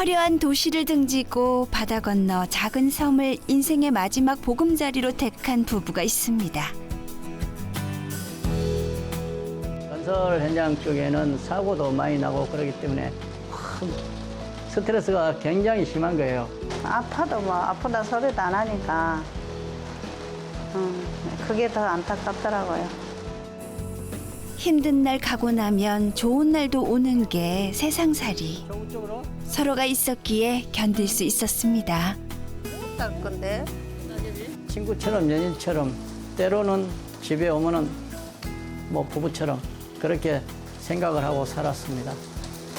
화려한 도시를 등지고 바다 건너 작은 섬을 인생의 마지막 보금자리로 택한 부부가 있습니다. 건설 현장 쪽에는 사고도 많이 나고 그러기 때문에 큰 스트레스가 굉장히 심한 거예요. 아파도 뭐 아프다 소리도 안 하니까 음, 그게 더 안타깝더라고요. 힘든 날 가고 나면 좋은 날도 오는 게 세상살이. 서로가 있었기에 견딜 수 있었습니다. 할 건데 친구처럼 연인처럼 때로는 집에 오면은 뭐 부부처럼 그렇게 생각을 하고 살았습니다.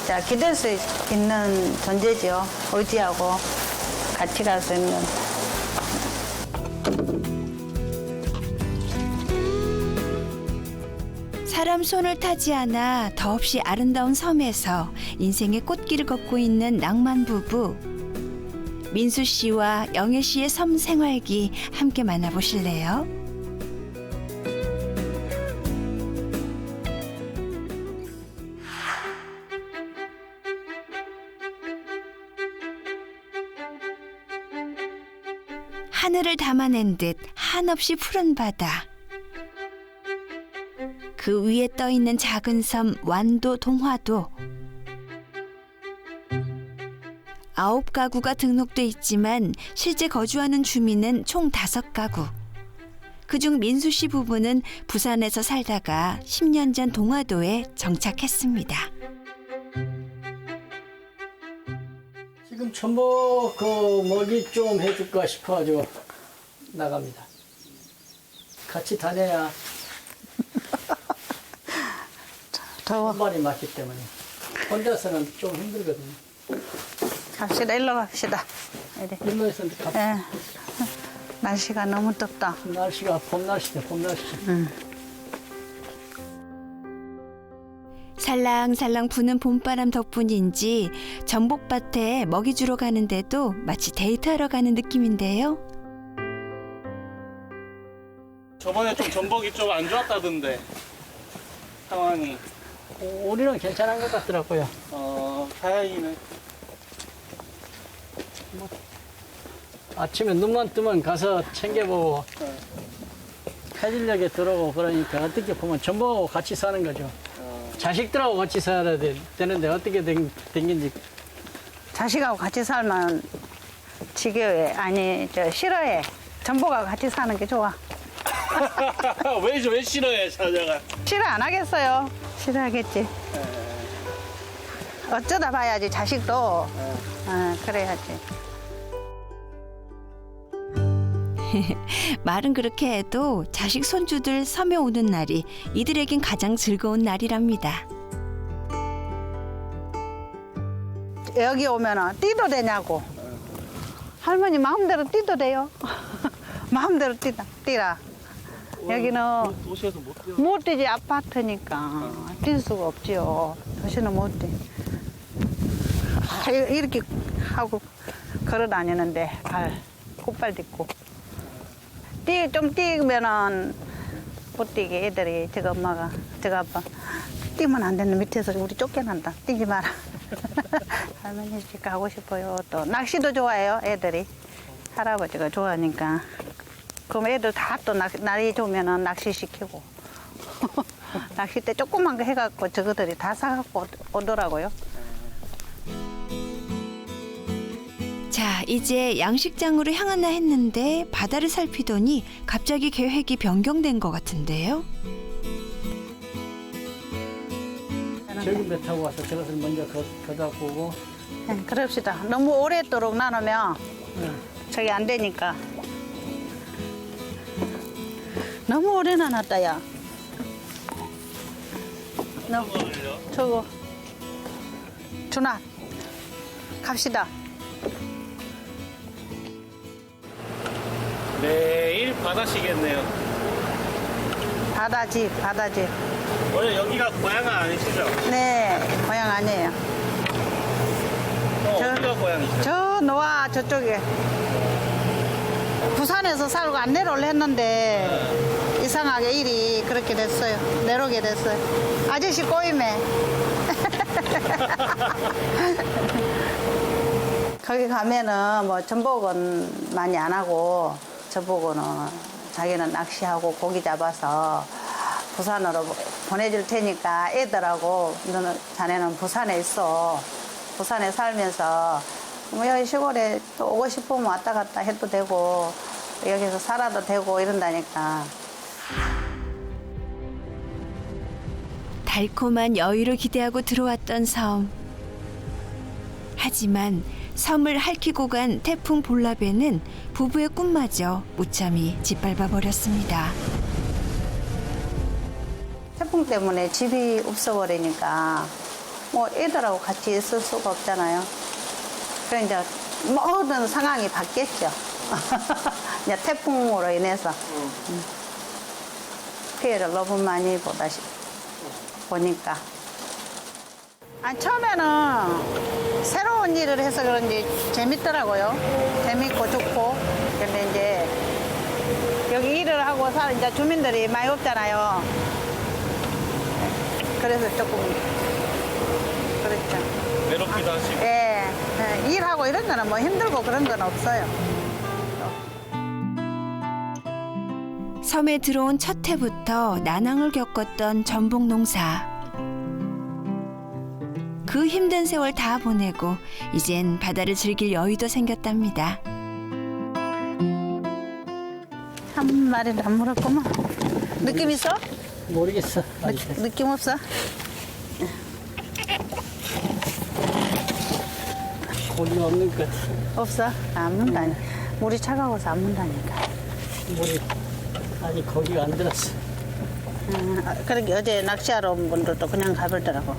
자 기댈 수 있는 존재죠. 의지하고 같이 갈 수 있는. 사람 손을 타지 않아 더없이 아름다운 섬에서 인생의 꽃길을 걷고 있는 낭만 부부. 민수 씨와 영애 씨의 섬 생활기 함께 만나보실래요? 하늘을 담아낸 듯 한없이 푸른 바다. 그 위에 떠 있는 작은 섬 완도 동화도 아홉 가구가 등록돼 있지만 실제 거주하는 주민은 총 다섯 가구. 그중 민수 씨 부부는 부산에서 살다가 10년 전 동화도에 정착했습니다. 지금 전복 그 먹이 좀 해줄까 싶어가지고 나갑니다. 같이 다녀야 더워. 한 마리 맞기 때문에 혼자서는 좀 힘들거든요. 갑시다. 일로 갑시다. 이리. 일로에서 갑- 예. 날씨가 너무 덥다. 날씨가 봄 날씨네 봄 날씨. 살랑살랑 부는 봄바람 덕분인지 전복밭에 먹이 주러 가는데도 마치 데이트하러 가는 느낌인데요. 저번에 좀 전복이 좀 안 좋았다던데 상황이 어, 우리는 괜찮은 것 같더라고요. 어 다행이네 아침에 눈만 뜨면 가서 챙겨보고 네. 해질녘에 들어오고 그러니까 어떻게 보면 전복하고 같이 사는 거죠. 어, 자식들하고 같이 살아야 되, 되는데 어떻게 된, 된긴지 자식하고 같이 살면 지겨해. 아니, 저 싫어해. 전복하고 같이 사는 게 좋아. 왜, 왜 싫어해 사자가 싫어 안 하겠어요. 싫어하겠지. 어쩌다 봐야지 자식도. 어, 그래야지. 말은 그렇게 해도 자식 손주들 섬에 오는 날이 이들에겐 가장 즐거운 날이랍니다. 여기 오면은 뛰도 되냐고. 할머니 마음대로 뛰도 돼요. 마음대로 뛰다, 뛰라. 여기는 도시에서 못 뛰어? 못 뛰지 아파트니까. 뛸 수가 없지요. 도시는 못 뛰. 아, 이- 이렇게 하고 걸어 다니는데 발 콧발 딛고. 뛰좀 뛰면은 못 뛰게 애들이 저거 엄마가 저거 아빠. 뛰면 안 되는 밑에서 우리 쫓겨난다. 뛰지 마라. 할머니 집 가고 싶어요 또. 낚시도 좋아해요 애들이. 할아버지가 좋아하니까 그럼 애들 다 또 날이 좋으면은 낚시 시키고 낚싯대 조그만 거 해갖고 저거들이 다 사갖고 오- 오더라고요. 자, 이제 양식장으로 향하나 했는데 바다를 살피더니 갑자기 계획이 변경된 것 같은데요. 저기 배 타고 와서 저것을 먼저 걷, 걷다 보고 네, 그럽시다. 너무 오랫도록 나누면 네. 저기 안 되니까. 너무 오래 나눴다, 야. 너, 저거. 준아, 갑시다. 매일 바다시겠네요 바다집, 바다집. 원래 여기가 고향은 아니시죠? 네, 고향 아니에요. 어, 저- 어디가 고향이시죠? 저 노아 저쪽에 부산에서 살고 안 내려올려 했는데 이상하게 일이 그렇게 됐어요. 내려오게 됐어요. 아저씨 꼬임에. 거기 가면은 뭐 전복은 많이 안 하고 저보고는 자기는 낚시하고 고기 잡아서 부산으로 보내줄 테니까 애들하고 너는 자네는 부산에 있어. 부산에 살면서 뭐 여기 시골에 또 오고 싶으면 왔다 갔다 해도 되고 여기서 살아도 되고 이런다니까. 달콤한 여유를 기대하고 들어왔던 섬. 하지만 섬을 핥히고 간 태풍 볼라베는 부부의 꿈마저 무참히 짓밟아 버렸습니다. 태풍 때문에 집이 없어버리니까 뭐 애들하고 같이 있을 수가 없잖아요. 그래 이제 모든 상황이 바뀌었죠. 이제 태풍으로 인해서 음. 피해를 너무 많이 보다 시- 보니까. 아 처음에는 새로운 일을 해서 그런지 재밌더라고요. 재밌고 좋고. 근데 이제 여기 일을 하고 사는 이제 주민들이 많이 없잖아요. 그래서 조금 그렇죠. 외롭기도 하시고. 예, 예, 일하고 이런 거는 뭐 힘들고 그런 건 없어요. 섬에 들어온 첫 해부터 난항을 겪었던 전복 농사. 그 힘든 세월 다 보내고 이젠 바다를 즐길 여유도 생겼답니다. 한 마리도 안 물었구만. 느낌 있어? 모르겠어. 느, 느낌 없어? 고기 없는 것 같아. 없어? 안 문다니. 물이 차가워서 안 문다니까. 물이 아직 고기가 안 들었어. 음, 아, 그러게 어제 낚시하러 온 분들도 그냥 가버리더라고.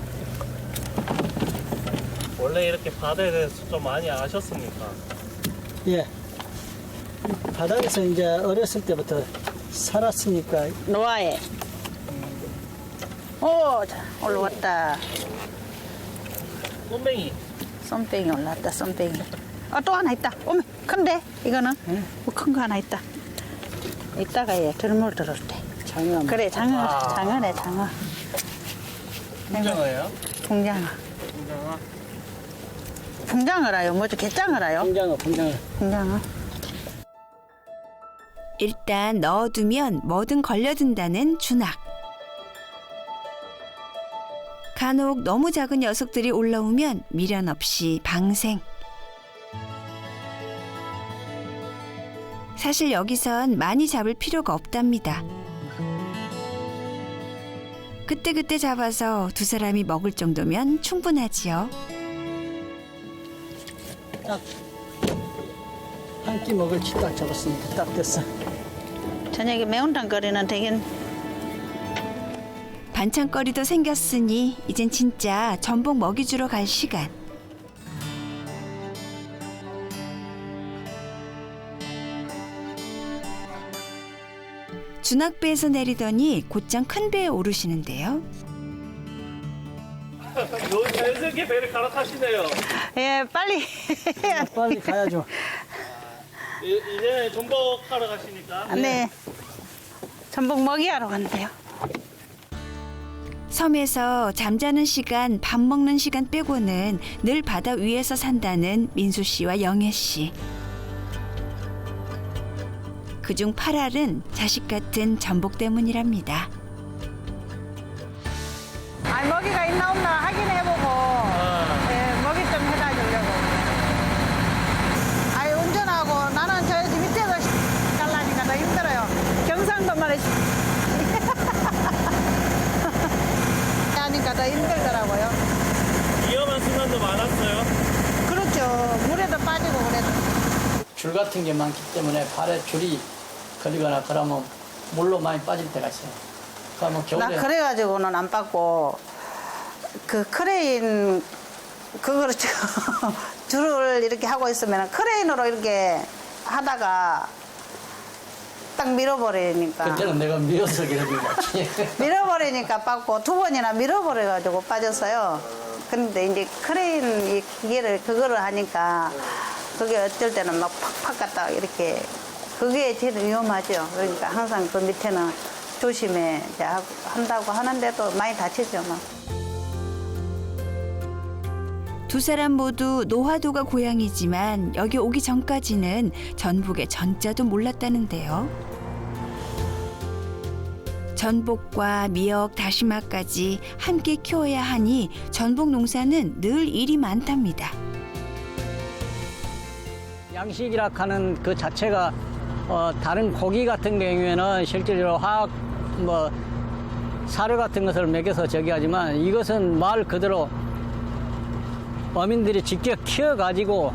원래 이렇게 바다에 대해서 좀 많이 아셨습니까? 예. 바다에서 이제 어렸을 때부터 살았으니까 노아에. 오, 자, 올라왔다. 꼬맹이. 쏨뱅이 올라왔다, 쏨뱅이. 아, 또 하나 있다. 어메, 큰데? 이거는? 뭐 큰 거 하나 있다. 이따가 얘 들물 들을 때. 장어 그래, 장어, 아. 장어네, 장어. 풍장어예요? 풍장어. 풍장어. 풍장어라요? 뭐죠? 개장어라요? 공장어 공장어 풍장어. 일단 넣어두면 뭐든 걸려든다는 준악. 간혹 너무 작은 녀석들이 올라오면 미련 없이 방생. 사실 여기선 많이 잡을 필요가 없답니다. 그때 그때 잡아서 두 사람이 먹을 정도면 충분하지요. 한 끼 먹을지 딱 잡았으니까 딱 됐어. 저녁에 매운탕 거리는 되긴 반찬거리도 생겼으니 이젠 진짜 전복 먹이 주러 갈 시간. 준악배에서 내리더니 곧장 큰 배에 오르시는데요. 요 자연스럽게 배를 갈아타시네요. 예 빨리. 빨리 가야죠. 이- 이제 전복하러 가시니까. 네 전복 먹이하러 간대요 섬에서 잠자는 시간, 밥 먹는 시간 빼고는 늘 바다 위에서 산다는 민수 씨와 영애 씨. 그중 8알은 자식 같은 전복 때문이랍니다. 아 먹이가 있나 없나 확인해보고 아, 예, 먹이 좀 해다 주려고. 아이 운전하고 나는 저 밑에서 갈라니까 더 힘들어요. 경상도만 해 하니까 더 힘들더라고요. 위험한 순간도 많았어요. 그렇죠. 물에도 빠지고 그래도. 줄 같은 게 많기 때문에 발에 줄이 걸리거나 그러면 물로 많이 빠질 때가 있어요. 그러면 나 겨울에 그래가지고는 안 받고 그 크레인 그거를 저- 줄을 이렇게 하고 있으면 크레인으로 이렇게 하다가 딱 밀어버리니까 그때는 내가 밀어서 그러는 거지. 밀어버리니까 빠고 두 번이나 밀어버려가지고 빠졌어요. 근데 이제 크레인 이 기계를 그거를 하니까 그게 어쩔 때는 막 팍팍 갔다 이렇게 그게 제일 위험하죠. 그러니까 항상 그 밑에는 조심해 이제 하고- 한다고 하는데도 많이 다치죠. 막. 두 사람 모두 노화도가 고향이지만 여기 오기 전까지는 전복의 전자도 몰랐다는데요. 전복과 미역, 다시마까지 함께 키워야 하니 전복 농사는 늘 일이 많답니다. 양식이라 하는 그 자체가 어, 다른 고기 같은 경우에는 실질적으로 화학 뭐 사료 같은 것을 먹여서 저기 하지만 이것은 말 그대로 어민들이 직접 키워 가지고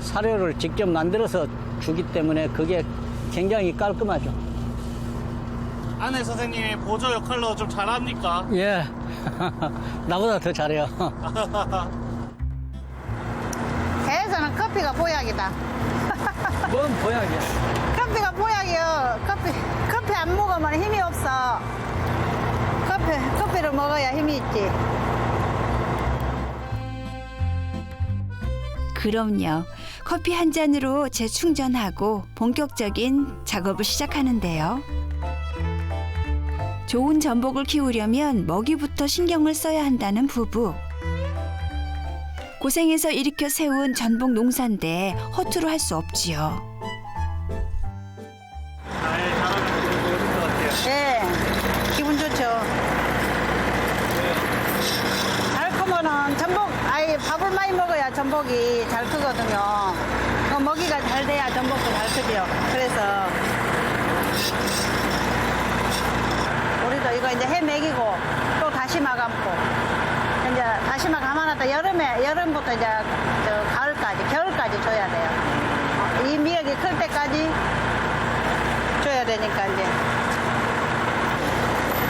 사료를 직접 만들어서 주기 때문에 그게 굉장히 깔끔하죠. 아내 선생님이 보조 역할로 좀 잘합니까? 예. 나보다 더 잘해요. 배에서는 커피가 보약이다. 뭔 보약이야. 커피가 보약이요. 커피, 커피 안 먹으면 힘이 없어. 커피, 커피를 먹어야 힘이 있지. 그럼요. 커피 한 잔으로 재충전하고 본격적인 작업을 시작하는데요. 좋은 전복을 키우려면 먹이부터 신경을 써야 한다는 부부. 고생해서 일으켜 세운 전복 농사인데 허투루 할 수 없지요. 잘. 예. 기분 좋죠. 잘 크면은 전복, 아이, 밥을 많이 먹어야 전복이 잘 크거든요. 그 먹이가 잘 돼야 전복도 잘 크죠. 그래서 우리도 이거 이제 해 먹이고 또 다시 마 감고 이제 다시마 감아놨다 여름에 여름부터 이제 저 가을까지 겨울까지 줘야 돼요. 어, 이 미역이 클 때까지 줘야 되니까 이제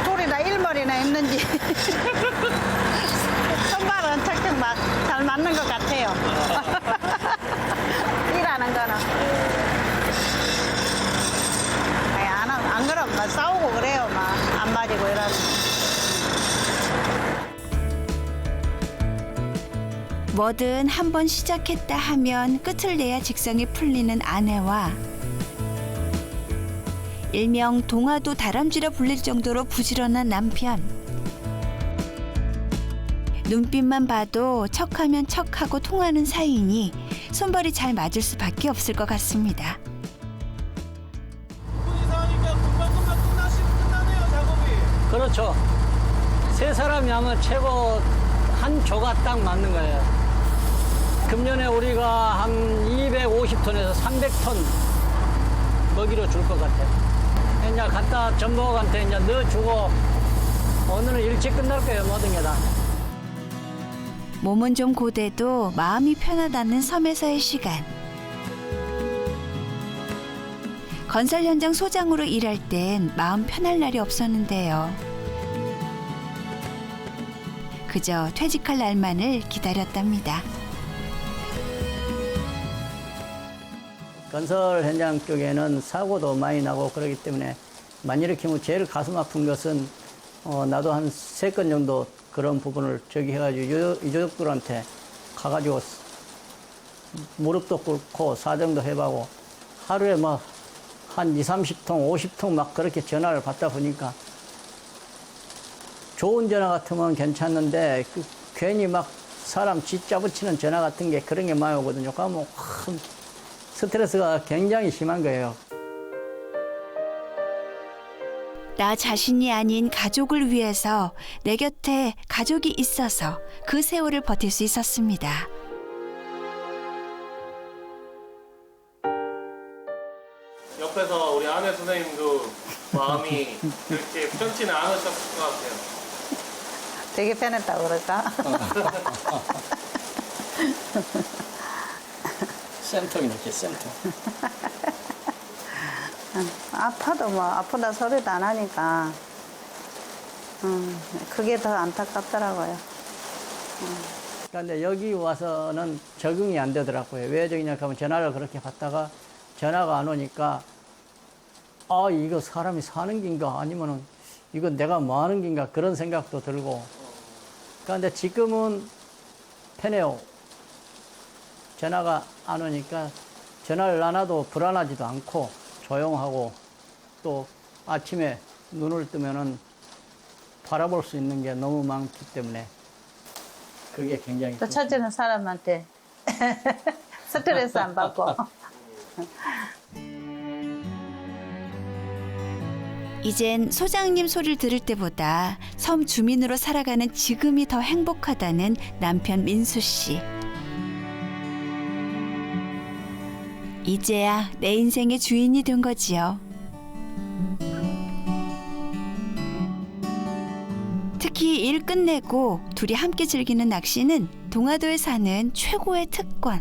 둘이 다 일머리나 했는지 손발은 척척 맞, 잘 맞는 것 같아요. 일하는 거는. 안, 그러면 막 싸우고 그래요. 막 안 맞이고 이러면. 뭐든 한번 시작했다 하면 끝을 내야 직성이 풀리는 아내와 일명 동화도 다람쥐라 불릴 정도로 부지런한 남편. 눈빛만 봐도 척하면 척하고 통하는 사이니 손발이 잘 맞을 수밖에 없을 것 같습니다. 분이 사니까 금방금방 끝나시, 끝나네요, 작업이. 그렇죠. 세 사람이 하면 최고 한 조가 딱 맞는 거예요. 금년에 우리가 한 250톤에서 300톤 먹이로 줄 것 같아요. 이제 갖다 전복한테 이제 넣어주고 오늘은 일찍 끝날 거예요, 모든 게 다. 몸은 좀 고돼도 마음이 편하다는 섬에서의 시간. 건설 현장 소장으로 일할 땐 마음 편할 날이 없었는데요. 그저 퇴직할 날만을 기다렸답니다. 건설 현장 쪽에는 사고도 많이 나고 그러기 때문에 만일이키면 제일 가슴 아픈 것은 어, 나도 한 세 건 정도 그런 부분을 저기 해가지고 유- 유족들한테 가가지고 무릎도 꿇고 사정도 해보고 하루에 막 한 2, 30통, 50통 막 그렇게 전화를 받다 보니까 좋은 전화 같으면 괜찮는데 그 괜히 막 사람 짓잡아치는 전화 같은 게 그런 게 많이 오거든요. 그러면 확 스트레스가 굉장히 심한 거예요. 나 자신이 아닌 가족을 위해서 내 곁에 가족이 있어서 그 세월을 버틸 수 있었습니다. 옆에서 우리 아내 선생님도 마음이 그렇게 편치는 않으셨을 것 같아요. 되게 편했다고 그럴까? 쌤통이 이렇게 쌤통. 아파도 뭐 아프다 소리도 안 하니까 음, 그게 더 안타깝더라고요. 그런데 여기 와서는 적응이 안 되더라고요. 왜 적이냐 하면 전화를 그렇게 받다가 전화가 안 오니까 아 이거 사람이 사는 긴가 아니면은 이거 내가 뭐 하는 긴가 그런 생각도 들고 그런데 지금은 편해요. 전화가 안 오니까 전화를 안 와도 불안하지도 않고 조용하고 또 아침에 눈을 뜨면은 바라볼 수 있는 게 너무 많기 때문에 그게 굉장히 또 좋- 첫째는 사람한테 스트레스 안 받고. 이젠 소장님 소리를 들을 때보다 섬 주민으로 살아가는 지금이 더 행복하다는 남편 민수 씨. 이제야 내 인생의 주인이 된 거지요. 특히 일 끝내고 둘이 함께 즐기는 낚시는 동화도에 사는 최고의 특권.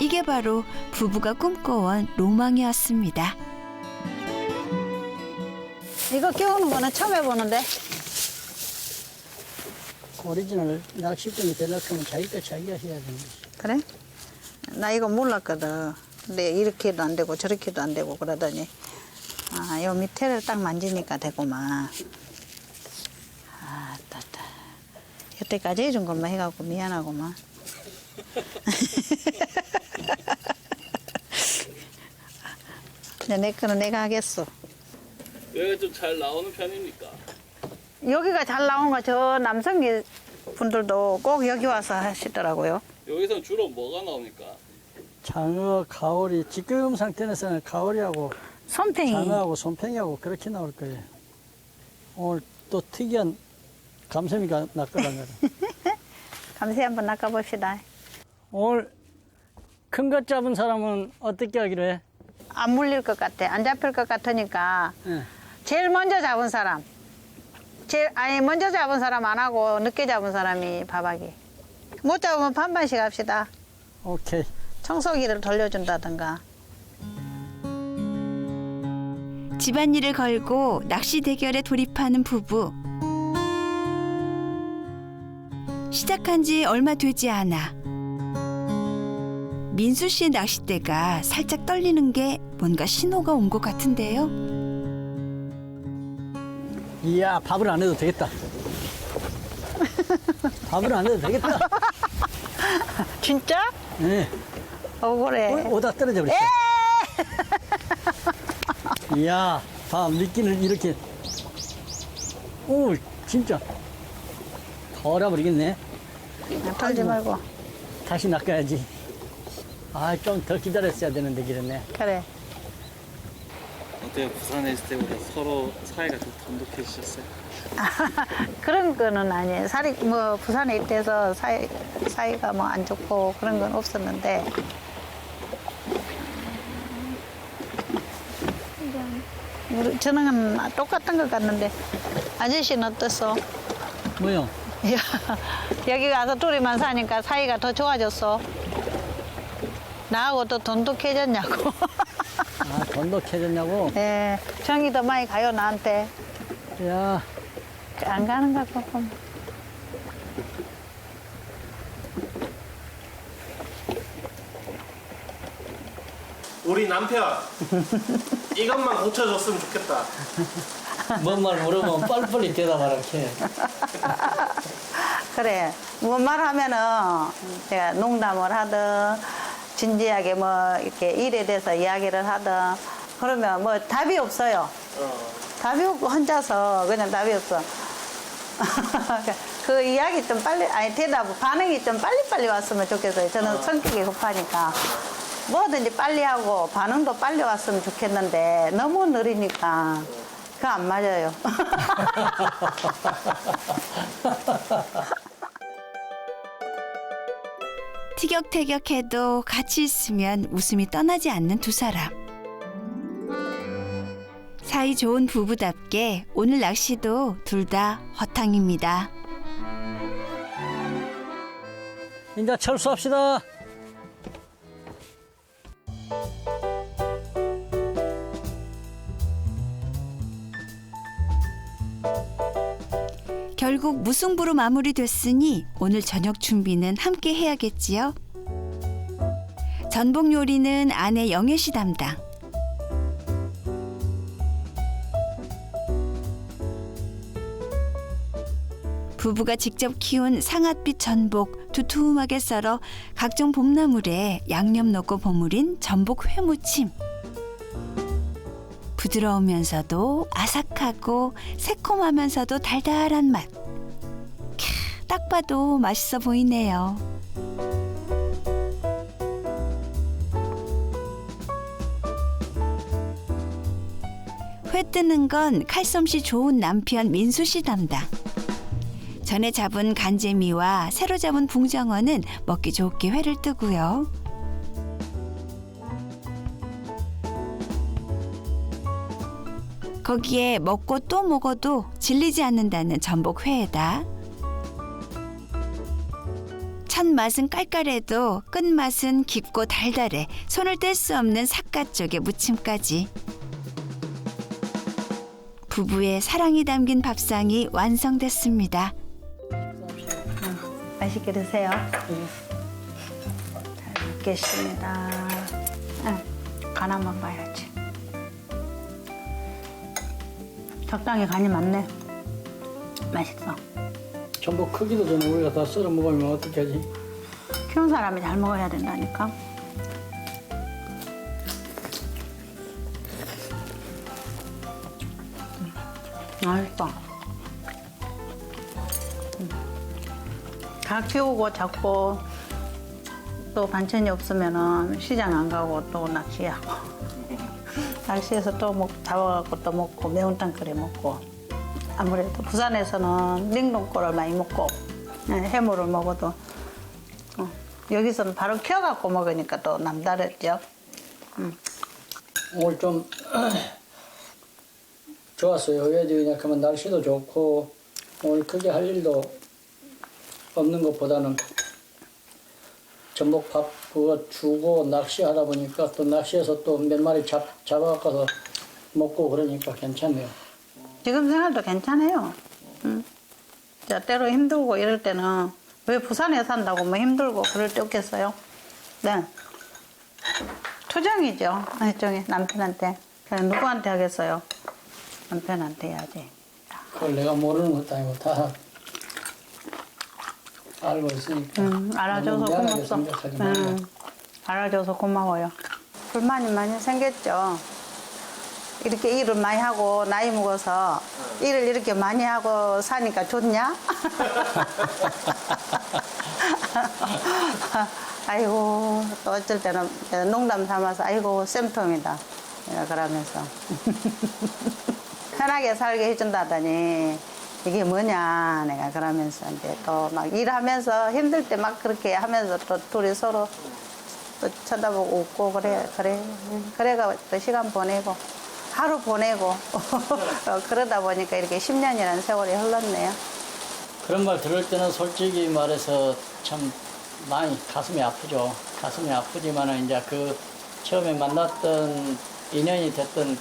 이게 바로 부부가 꿈꿔온 로망이었습니다. 이거 끼우는 거는 처음 해보는데. 오리지널 낚시병이 되려면 자기 거 자기가 해야 되는 거지. 그래? 나 이거 몰랐거든. 근데 이렇게도 안 되고 저렇게도 안 되고 그러더니 아, 요 밑에를 딱 만지니까 되고만. 아, 따따. 여태까지 해준 것만 해갖고 미안하고만. 근데 내 거는 내가 하겠어. 여기가 좀 잘 나오는 편입니까? 여기가 잘 나온 거 저 남성기 분들도 꼭 여기 와서 하시더라고요. 여기서 주로 뭐가 나옵니까? 장어, 가오리, 지금 상태에서는 가오리하고 손팽이. 장어하고 손팽이하고 그렇게 나올 거예요. 오늘 또 특이한 감성이가 났거든요. 감새 한번 낚아봅시다. 오늘 큰 것 잡은 사람은 어떻게 하기로 해? 안 물릴 것 같아. 안 잡힐 것 같으니까 예. 제일 먼저 잡은 사람. 제일 아니 먼저 잡은 사람 안 하고 늦게 잡은 사람이 밥하기. 못 잡으면 반반씩 합시다. 오케이. 청소기를 돌려준다든가. 집안일을 걸고 낚시 대결에 돌입하는 부부. 시작한 지 얼마 되지 않아. 민수 씨의 낚싯대가 살짝 떨리는 게 뭔가 신호가 온 것 같은데요. 이야, 밥을 안 해도 되겠다. 밥을 안 해도 되겠다. 진짜? 네. 억울해. 오, 오다 떨어져 버렸어. 이야, 밥 미끼를 이렇게. 오, 진짜. 덜어버리겠네. 털지 말고. 다시 낚아야지. 아, 좀 더 기다렸어야 되는데, 그랬네. 그래. 어때요? 부산에 있을 때보다 서로 사이가 좀 돈독해지셨어요? 그런 거는 아니에요. 살이 뭐 부산에 있대서 사이 사이가 뭐 안 좋고 그런 건 없었는데. 우리 저는 똑같은 것 같는데 아저씨는 어땠어? 뭐요? 야, 여기 가서 둘이만 사니까 사이가 더 좋아졌어. 나하고 또 돈독해졌냐고. 아, 돈독해졌냐고? 예, 정이 더 많이 가요 나한테. 야, 안 가는 것 같고. 우리 남편 이것만 고쳐줬으면 좋겠다. 뭔 말 물으면 빨리빨리 대답하라, 해. 그래. 뭔 말 하면은 제가 농담을 하든 진지하게 뭐 이렇게 일에 대해서 이야기를 하든 그러면 뭐 답이 없어요. 어. 답이 없고 혼자서 그냥 답이 없어. 그 이야기 좀 빨리, 아니 대답, 반응이 좀 빨리빨리 왔으면 좋겠어요. 저는 성격이 급하니까. 뭐든지 빨리 하고 반응도 빨리 왔으면 좋겠는데 너무 느리니까 그거 안 맞아요. 티격태격해도 같이 있으면 웃음이 떠나지 않는 두 사람. 사이 좋은 부부답게 오늘 낚시도 둘 다 허탕입니다. 이제 철수합시다. 무승부로 마무리됐으니 오늘 저녁 준비는 함께 해야겠지요. 전복 요리는 아내 영애 씨 담당. 부부가 직접 키운 상아빛 전복 두툼하게 썰어 각종 봄나물에 양념 넣고 버무린 전복 회무침. 부드러우면서도 아삭하고 새콤하면서도 달달한 맛. 캬, 딱 봐도 맛있어 보이네요. 회 뜨는 건 칼솜씨 좋은 남편 민수 씨 담당. 전에 잡은 간재미와 새로 잡은 붕장어는 먹기 좋게 회를 뜨고요. 거기에 먹고 또 먹어도 질리지 않는다는 전복회에다 첫 맛은 깔깔해도 끝맛은 깊고 달달해 손을 뗄 수 없는 삿갓 쪽의 무침까지 부부의 사랑이 담긴 밥상이 완성됐습니다. 맛있게 드세요. 잘 먹겠습니다. 응, 간 한번 봐야지. 적당히 간이 많네. 맛있어. 전복 크기도 전에 우리가 다 썰어 먹으면 어떻게 하지? 키운 사람이 잘 먹어야 된다니까. 음, 맛있어. 음. 다 키우고 잡고 또 반찬이 없으면은 시장 안 가고 또 낚시하고 낚시해서 또 먹, 잡아갖고 또 먹고 매운탕 끓여 먹고 아무래도 부산에서는 냉동ቆ를 많이 먹고 예, 해물을 먹어도 어, 여기서는 바로 키워갖고 먹으니까 또 남다르죠. 오늘 좀 좋았어요. 왜 그러냐 하면 날씨도 좋고 오늘 크게 할 일도 없는 것보다는 전복밥 그거 주고 낚시하다 보니까 또 낚시해서 또 몇 마리 잡, 잡아가서 먹고 그러니까 괜찮네요. 지금 생활도 괜찮아요. 응. 자, 때로 힘들고 이럴 때는 왜 부산에 산다고 뭐 힘들고 그럴 때 없겠어요? 네. 투정이죠. 일종의 남편한테. 그냥 누구한테 하겠어요? 남편한테 해야지. 그걸 내가 모르는 것도 아니고 다 알고 있으니까 음, 알아줘서 고맙소. 음, 알아줘서 고마워요. 불만이 많이 생겼죠. 이렇게 일을 많이 하고 나이 먹어서 일을 이렇게 많이 하고 사니까 좋냐? 아이고 또 어쩔 때는 농담 삼아서 아이고 쌤통이다. 그러면서. 편하게 살게 해준다더니 이게 뭐냐? 내가 그러면서 이제 또 막 일하면서 힘들 때 막 그렇게 하면서 또 둘이 서로 또 쳐다보고 웃고 그래 그래. 그래가 또 시간 보내고 하루 보내고 어, 그러다 보니까 이렇게 10년이라는 세월이 흘렀네요. 그런 말 들을 때는 솔직히 말해서 참 많이 가슴이 아프죠. 가슴이 아프지만은 이제 그 처음에 만났던 인연이 됐던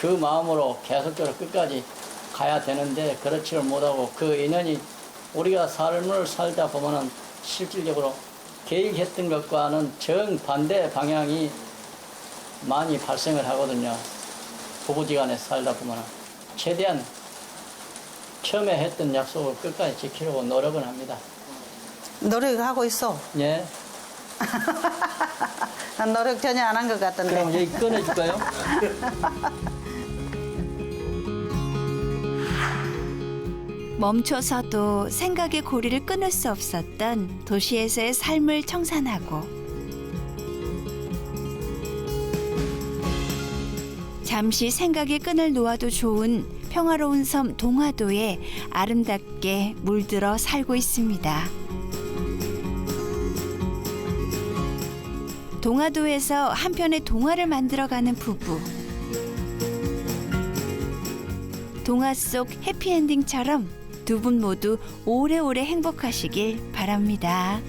그 마음으로 계속적으로 끝까지 가야 되는데 그렇지를 못하고 그 인연이 우리가 삶을 살다 보면은 실질적으로 계획했던 것과는 정반대 방향이 많이 발생을 하거든요. 부부지간에 살다 보면은 최대한 처음에 했던 약속을 끝까지 지키려고 노력을 합니다. 노력하고 있어. 예. 난 노력 전혀 안 한 것 같던데. 그럼 여기 꺼내줄까요? 멈춰서도 생각의 고리를 끊을 수 없었던 도시에서의 삶을 청산하고 잠시 생각의 끈을 놓아도 좋은 평화로운 섬 동화도에 아름답게 물들어 살고 있습니다. 동화도에서 한 편의 동화를 만들어가는 부부. 동화 속 해피엔딩처럼 두 분 모두 오래오래 행복하시길 바랍니다.